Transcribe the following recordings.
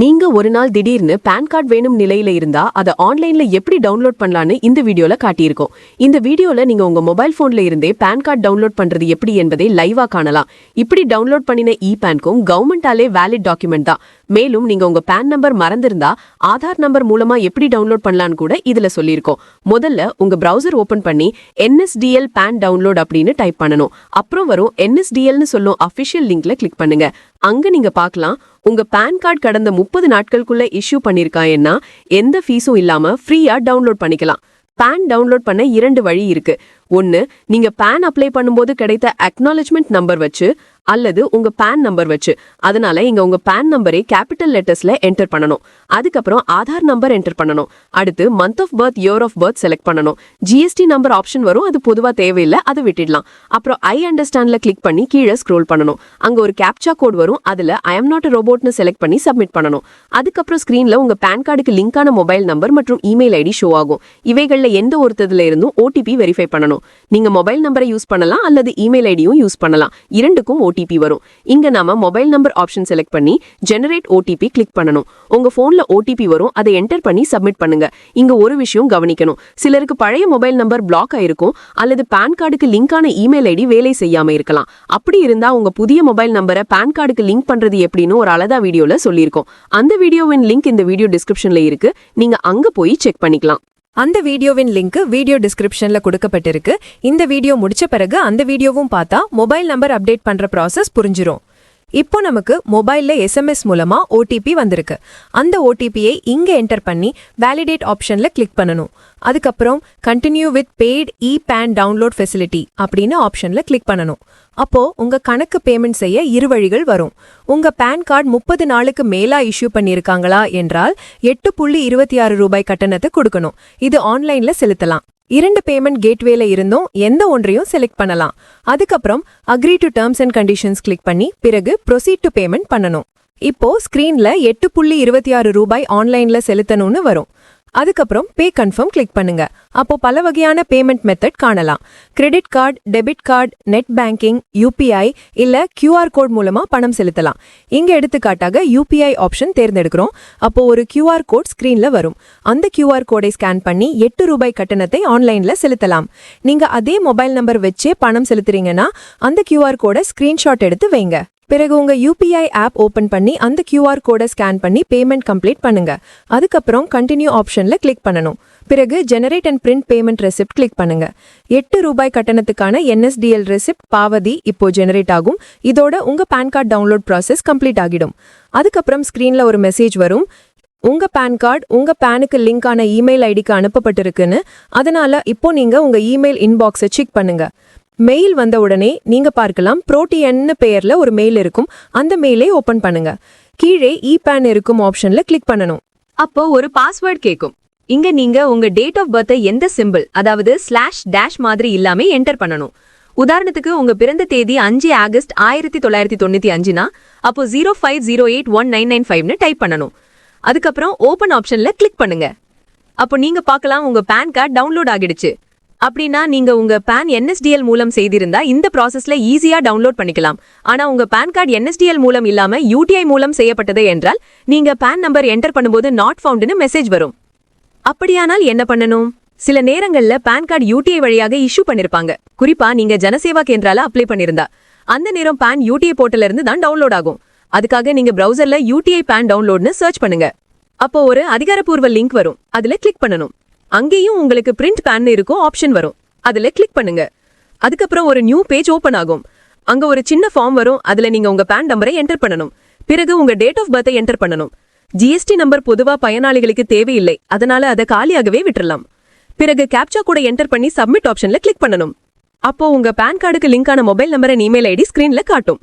நீங்க ஒரு நாள் திடீர்னு பான் கார்டு வேணும் நிலையில இருந்தா அதை ஆன்லைன்ல எப்படி டவுன்லோட் பண்ணலாம்னு இந்த வீடியோல காட்டியிருக்கோம். இந்த வீடியோல நீங்க உங்க மொபைல் போன்ல இருந்தே பான் கார்டு டவுன்லோட் பண்றது எப்படி என்பதை லைவா காணலாம். இப்படி டவுன்லோட் பண்ணின இ பேன்க்கும் கவர்மெண்டாலே வேலிட் டாக்குமெண்ட் தான். மேலும் நீங்க உங்க பான் நம்பர் மறந்திருந்தா ஆதார் நம்பர் மூலமா எப்படி டவுன்லோட் பண்ணலாம்னு கூட இதுல சொல்லியிருக்கோம். முதல்ல உங்க பிரவுசர் ஓபன் பண்ணி என்எஸ்டிஎல் பான் டவுன்லோட் அப்படின்னு டைப் பண்ணணும். அப்புறம் வரும் என்எஸ்டிஎல்னு சொல்லும் அபிஷியல் லிங்க்ல கிளிக் பண்ணுங்க. அங்க நீங்க பார்க்கலாம். உங்க பான் கார்டு கடந்த முப்பது நாட்களுக்குள்ள இஷ்யூ பண்ணிருக்காங்கன்னா எந்த ஃபீஸும் இல்லாம ஃப்ரீயா டவுன்லோட் பண்ணிக்கலாம். பான் டவுன்லோட் பண்ண இரண்டு வழி இருக்கு. ஒன்னு நீங்க பான் அப்ளை பண்ணும்போது கிடைத்த அக்னாலஜ்மெண்ட் நம்பர் வச்சு அல்லது உங்க பான் நம்பர் வச்சு. அதனால இங்க உங்க பான் நம்பரை கேபிட்டல் லெட்டர்ஸ்ல என்டர் பண்ணணும். அதுக்கப்புறம் ஆதார் நம்பர் என்டர் பண்ணணும். அடுத்து month of birth year of birth select பண்ணணும். ஜிஎஸ்டி நம்பர் ஆப்ஷன் வரும். அது பொதுவா தேவையில்லை. அதை விட்டுடலாம். அப்புறம் ஐ அண்டர்ஸ்டாண்ட்ல கிளிக் பண்ணி கீழே ஸ்க்ரோல் பண்ணணும். அங்க ஒரு கேப்சா கோட் வரும். அதுல ஐ எம் நாட் ரோபோட்னு செலக்ட் பண்ணி சப்மிட் பண்ணணும். அதுக்கப்புறம் ஸ்கிரீன்ல உங்க பான் கார்டுக்கு லிங்கான மொபைல் நம்பர் மற்றும் இமெயில் ஐடி ஷோ ஆகும். இவைகள்ல எந்த ஒருத்ததுல இருந்தும் ஓடிபி வெரிஃபை பண்ணணும். நீங்க மொபைல் நம்பரை யூஸ் பண்ணலாம் அல்லது இமெயில் ஐடியும் யூஸ் பண்ணலாம். இரண்டுக்கும் ஓடிபி வரும். இங்க நாம மொபைல் நம்பர் ஆப்ஷன் செலக்ட் பண்ணி ஜெனரேட் ஓடிபி கிளிக் பண்ணணும். உங்க போன்ல ஓடிபி வரும் அதை என்டர் பண்ணி சப்மிட் பண்ணுங்க. இங்க ஒரு விஷயம் கவனிக்கணும். சிலருக்கு பழைய மொபைல் நம்பர் பிளாக் ஆயிருக்கும் அல்லது பான் கார்டுக்கு லிங்கான இமெயில் ஐடி வேலை செய்யாம இருக்கலாம். அப்படி இருந்தா உங்க புதிய மொபைல் நம்பரை பான் கார்டுக்கு லிங்க் பண்றது எப்படின்னு ஒரு அழகா வீடியோல சொல்லியிருக்கோம். அந்த வீடியோவின் லிங்க் இந்த வீடியோ டிஸ்கிரிப்ஷன்ல இருக்கு. நீங்க அங்க போய் செக் பண்ணிக்கலாம். அந்த வீடியோவின் லிங்க் வீடியோ டிஸ்கிரிப்ஷன்ல கொடுக்கப்பட்டிருக்கு. இந்த வீடியோ முடிச்ச பிறகு அந்த வீடியோவும் பார்த்தா மொபைல் நம்பர் அப்டேட் பண்ற ப்ராசஸ் புரிஞ்சிரும். இப்போ நமக்கு மொபைலில் எஸ்எம்எஸ் மூலமாக ஓடிபி வந்திருக்கு. அந்த ஓடிபியை இங்கே என்டர் பண்ணி வேலிடேட் ஆப்ஷனில் கிளிக் பண்ணணும். அதுக்கப்புறம் continue with paid e PAN download facility அப்படின்னு ஆப்ஷனில் கிளிக் பண்ணணும். அப்போ உங்க கணக்கு பேமெண்ட் செய்ய இரு வழிகள் வரும். உங்க பேன் கார்டு முப்பது நாளுக்கு மேலா இஷ்யூ பண்ணியிருக்காங்களா என்றால் எட்டு புள்ளி இருபத்தி ஆறு ரூபாய் கட்டணத்தை கொடுக்கணும். இது ஆன்லைன்ல செலுத்தலாம். இரண்டு பேமெண்ட் கேட்வேல இருந்தும் எந்த ஒன்றையும் செலக்ட் பண்ணலாம். அதுக்கப்புறம் agree to terms and conditions click பண்ணி பிறகு ப்ரொசீட் டு பேமெண்ட் பண்ணணும். இப்போ ஸ்கிரீன்ல எட்டு புள்ளி இருபத்தி ஆறு ரூபாய் ஆன்லைன்ல செலுத்தணும்னு வரும். அதுக்கப்புறம் பே கன்ஃபார்ம் கிளிக் பண்ணுங்க. அப்போ பல வகையான பேமெண்ட் மெத்தட் காணலாம். Credit card debit card net banking UPI இல்ல கியூஆர் கோட் மூலமா பணம் செலுத்தலாம். இங்க எடுத்துக்காட்டாக யூபிஐ ஆப்ஷன் தேர்ந்தெடுக்கிறோம். அப்போ ஒரு கியூஆர் கோட் ஸ்கிரீன்ல வரும். அந்த கியூஆர் கோடை ஸ்கேன் பண்ணி எட்டு ரூபாய் கட்டணத்தை ஆன்லைன்ல செலுத்தலாம். நீங்க அதே மொபைல் நம்பர் வச்சே பணம் செலுத்துறீங்கன்னா அந்த கியூஆர் கோடை ஸ்கிரீன்ஷாட் எடுத்து வைங்க. பிறகு உங்க யூபிஐ ஆப் ஓபன் பண்ணி அந்த கியூஆர் கோடை ஸ்கேன் பண்ணி பேமெண்ட் கம்ப்ளீட் பண்ணுங்க. அதுக்கப்புறம் கண்டினியூ ஆப்ஷன்ல கிளிக் பண்ணணும். பிறகு generate and print payment receipt click பண்ணுங்க. எட்டு ரூபாய் கட்டணத்துக்கான என்எஸ்டிஎல் ரெசிப்ட் பாவதி இப்போ ஜெனரேட் ஆகும். இதோட உங்க PAN card download process complete ஆகிடும். அதுக்கப்புறம் ஸ்கிரீன்ல ஒரு மெசேஜ் வரும். உங்க பான் கார்டு உங்க பேனுக்கு லிங்கான இமெயில் ஐடிக்கு அனுப்பப்பட்டிருக்குன்னு அதனால இப்போ நீங்க உங்க இமெயில் இன்பாக்ஸை செக் பண்ணுங்க. மெயில் வந்த உடனே நீங்க பார்க்கலாம். புரோட்டியன்னு பெயர்ல ஒரு மெயில் இருக்கும். அந்த மெயிலை ஓபன் பண்ணுங்க. கீழே இ பேன் இருக்கும் ஆப்ஷன்ல கிளிக் பண்ணணும். அப்போ ஒரு பாஸ்வேர்ட் கேட்கும் இங்க நீங்க உங்க டேட் ஆஃப் பர்த்தை எந்த சிம்பிள் அதாவது ஸ்லாஷ் டேஷ் மாதிரி இல்லாம என்டர் பண்ணணும். உதாரணத்துக்கு உங்க பிறந்த தேதி அஞ்சு ஆகஸ்ட் ஆயிரத்தி தொள்ளாயிரத்தி தொண்ணூத்தி அஞ்சுனா அப்போ zero five zero eight one nine nine ஃபைவ்னு டைப் பண்ணணும். அதுக்கப்புறம் ஓபன் ஆப்ஷன்ல கிளிக் பண்ணுங்க. அப்போ நீங்க பார்க்கலாம் உங்க பேன் கார்டு டவுன்லோட் ஆகிடுச்சு. அப்படின்னா நீங்க உங்க பேன் என்எஸ்டிஎல் மூலம் செய்திருந்தா இந்த ப்ராசஸ்ல ஈஸியா டவுன்லோட் பண்ணிக்கலாம். ஆனா உங்க பேன் கார்டு என்எஸ்டிஎல் மூலம் இல்லாம யூடிஐ மூலம் செய்யப்பட்டது என்றால் நீங்க பேன் நம்பர் என்டர் பண்ணும்போது நாட் ஃபவுண்ட்னு மெசேஜ் வரும். அப்படியானால் என்ன பண்ணணும்? சில நேரங்கள்ல பேன் கார்டு யூடிஐ வழியாக இஷ்யூ பண்ணிருப்பாங்க. குறிப்பா நீங்க ஜனசேவா கேந்திரால அப்ளை பண்ணிருந்தா. அந்த நேரம் பேன் யூடிஐ போர்ட்டல இருந்து தான் டவுன்லோட் ஆகும். அதுக்காக நீங்க பிரவுசர்ல யூடிஐ பேன் டவுன்லோட்னு சர்ச் பண்ணுங்க. அப்போ ஒரு அதிகாரப்பூர்வ லிங்க் வரும். அதுல கிளிக் பண்ணணும். அங்கேயும் உங்களுக்கு பிரிண்ட் பேன் இருக்கும் ஆப்ஷன் வரும். அதுல கிளிக் பண்ணுங்க. அதுக்கப்புறம் ஒரு நியூ பேஜ் ஓபன் ஆகும். அங்க ஒரு சின்ன ஃபார்ம் வரும். அதுல நீங்க உங்க பேன் நம்பரை என்டர் பண்ணணும். பிறகு உங்க டேட் ஆஃப் பர்த்தை என்டர் பண்ணணும். ஜிஎஸ்டி நம்பர் பொதுவா பயனாளிகளுக்கு தேவையில்லை. அதனால அதை காலியாகவே விட்டுறலாம். பிறகு கேப்சா கூட என்டர் பண்ணி சப்மிட் ஆப்ஷன்ல கிளிக் பண்ணணும். அப்போ உங்க பான் கார்டுக்கு லிங்கான மொபைல் நம்பரை இமெயில் ஐடி ஸ்கிரீன்ல காட்டும்.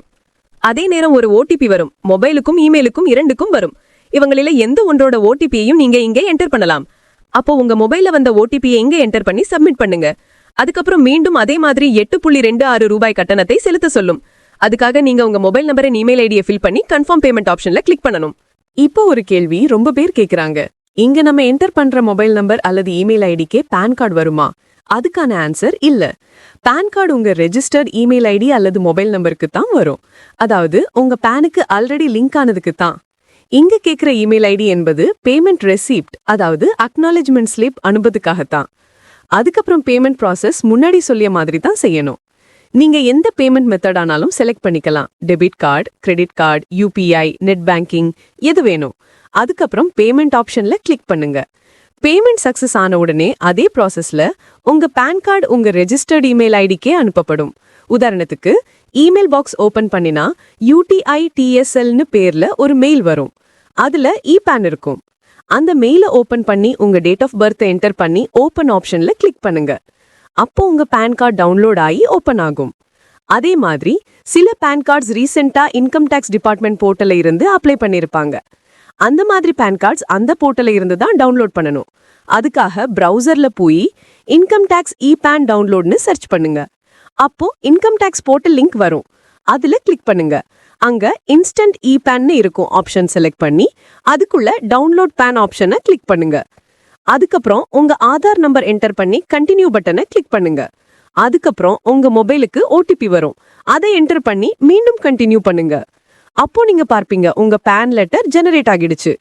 அதே நேரம் ஒரு ஓடிபி வரும். மொபைலுக்கும் இமெயிலுக்கும் இரண்டுக்கும் வரும். இவங்களில எந்த ஒன்றோட ஓடிபியையும் நீங்க இங்கே என்டர் பண்ணலாம். அப்போ உங்க மொபைல்ல வந்த ஓடிபியை எங்க என்டர் பண்ணி சப்மிட் பண்ணுங்க. அதுக்கப்புறம் மீண்டும் அதே மாதிரி எட்டு புள்ளி ரெண்டு ஆறு ரூபாய் கட்டணத்தை செலுத்த சொல்லும். அதுக்காக நீங்க உங்க மொபைல் நம்பரை இமெயில் ஐடியை ஃபில் பண்ணி கன்ஃபார்ம் பேமெண்ட் ஆப்ஷன்ல கிளிக் பண்ணணும். இப்போ ஒரு கேள்வி ரொம்ப பேர் கேக்குறாங்க. இங்க நம்ம என்டர் பண்ற மொபைல் நம்பர் அல்லது இமெயில் ஐடிக்கே பான் கார்டு வருமா? அதுக்கான ஆன்சர் இல்ல. பான் கார்டு உங்க ரெஜிஸ்டர்ட் இமெயில் ஐடி அல்லது மொபைல் நம்பருக்கு தான் வரும். அதாவது உங்க பேனுக்கு ஆல்ரெடி லிங்க் ஆனதுக்கு தான். இங்க கேக்குற இமெயில் ஐடி என்பது பேமெண்ட் ரெசிப்ட் அதாவது அக்னாலஜ்மெண்ட் ஸ்லிப் அனுபதுக்காகத்தான் அதுக்கப்புறம் பேமெண்ட் ப்ராசஸ் முன்னாடி சொல்லிய மாதிரி தான் செய்யணும். நீங்க எந்த பேமெண்ட் மெத்தட் ஆனாலும் செலக்ட் பண்ணிக்கலாம். Debit card credit card UPI net banking எது வேணும். அதுக்கப்புறம் பேமெண்ட் ஆப்ஷன்ல கிளிக் பண்ணுங்க. பேமெண்ட் சக்சஸ் ஆன உடனே அதே ப்ராசஸ்ல உங்க பேன் கார்டு உங்க ரெஜிஸ்டர்ட் இமெயில் ஐடிக்கே அனுப்பப்படும். உதாரணத்துக்கு இமெயில் பாக்ஸ் ஓபன் பண்ணினா யூடிஐ டிஎஸ்எல்னு பேர்ல ஒரு மெயில் வரும். அதுல e இ பேன் இருக்கும். அந்த மெயிலை ஓபன் பண்ணி உங்க டேட் ஆஃப் பர்த் என்டர் பண்ணி ஓபன் ஆப்ஷன்ல கிளிக் பண்ணுங்க. அப்போ உங்க பேன் கார்டு டவுன்லோட் ஆகி ஓபன் ஆகும். அதே மாதிரி சில பேன் கார்ட்ஸ் ரீசெண்டா இன்கம் டேக்ஸ் டிபார்ட்மெண்ட் போர்ட்டல்ல இருந்து அப்ளை பண்ணிருப்பாங்க. அந்த மாதிரி பேன் கார்ட்ஸ் அந்த போர்ட்டலில் இருந்து தான் டவுன்லோட் பண்ணணும். அதுக்காக ப்ரௌசரில் போய் இன்கம் டேக்ஸ் இ பேன் டவுன்லோட்னு சர்ச் பண்ணுங்க. அப்போ இன்கம் டேக்ஸ் போர்ட்டல் லிங்க் வரும். அதுல கிளிக் பண்ணுங்க. அங்க இன்ஸ்டன்ட் இ பேன்னு இருக்கும் ஆப்ஷன் செலக்ட் பண்ணி அதுக்குள்ள டவுன்லோட் பேன் ஆப்ஷனை கிளிக் பண்ணுங்க. அதுக்கப்புறம் உங்க ஆதார் நம்பர் என்டர் பண்ணி கண்டினியூ பட்டனை கிளிக் பண்ணுங்க. அதுக்கப்புறம் உங்க மொபைலுக்கு ஓடிபி வரும். அதை என்டர் பண்ணி மீண்டும் கண்டினியூ பண்ணுங்க. அப்போ நீங்க பார்ப்பீங்க உங்க பேன் லெட்டர் ஜெனரேட் ஆகிடுச்சு.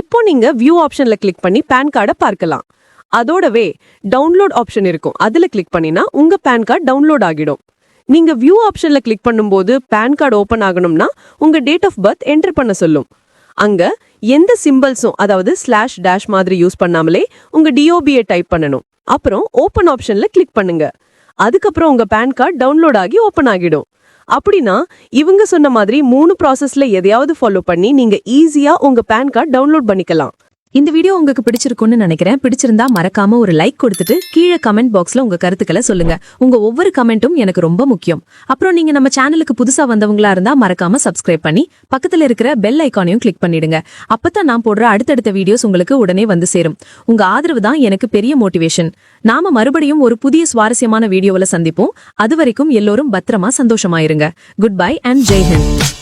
இப்போ நீங்க வியூ ஆப்ஷன்ல கிளிக் பண்ணி பேன் கார்டை பார்க்கலாம். அதோடவே டவுன்லோட் ஆப்ஷன் இருக்கும். அதுல கிளிக் பண்ணினா உங்க பேன் கார்டு டவுன்லோட் ஆகிடும். நீங்க வியூ ஆப்ஷன்ல கிளிக் பண்ணும்போது பேன் கார்டு ஓபன் ஆகணும்னா உங்க டேட் ஆஃப் பர்த் என்டர் பண்ண சொல்லும். அங்க எந்த சிம்பிள்ஸும் அதாவது ஸ்லாஷ் டேஷ் மாதிரி யூஸ் பண்ணாமலே உங்க டிஓபியை டைப் பண்ணணும். அப்புறம் ஓபன் ஆப்ஷன்ல கிளிக் பண்ணுங்க. அதுக்கப்புறம் உங்க பேன் கார்டு டவுன்லோட் ஆகி ஓபன் ஆகிடும். அப்படின்னா இவங்க சொன்ன மாதிரி மூணு ப்ராசஸ்ல எதையாவது ஃபாலோ பண்ணி நீங்க ஈஸியா உங்க பேன் கார்டு டவுன்லோட் பண்ணிக்கலாம். இந்த வீடியோ உங்களுக்கு பிடிச்சிருக்கும்னு நினைக்கிறேன். பிடிச்சிருந்தா மறக்காம ஒரு லைக் கொடுத்துட்டு கீழே கமெண்ட் பாக்ஸ்ல உங்க கருத்துக்களை சொல்லுங்க. உங்க ஒவ்வொரு கமெண்ட்டும் எனக்கு ரொம்ப முக்கியம். அப்புறம் நீங்க நம்ம சேனலுக்கு புதுசா வந்தவங்களா இருந்தா மறக்காம சப்ஸ்கிரைப் பண்ணி பக்கத்துல இருக்கிற பெல் ஐக்கானையும் கிளிக் பண்ணிடுங்க. அப்பதான் நான் போடுற அடுத்தடுத்த வீடியோஸ் உங்களுக்கு உடனே வந்து சேரும். உங்க ஆதரவு தான் எனக்கு பெரிய மோட்டிவேஷன் நாம மறுபடியும் ஒரு புதிய சுவாரஸ்யமான வீடியோவில் சந்திப்போம். அது வரைக்கும் எல்லோரும் பத்திரமா சந்தோஷமாயிருங்க குட் பை அண்ட் ஜெய்ஹிந்த்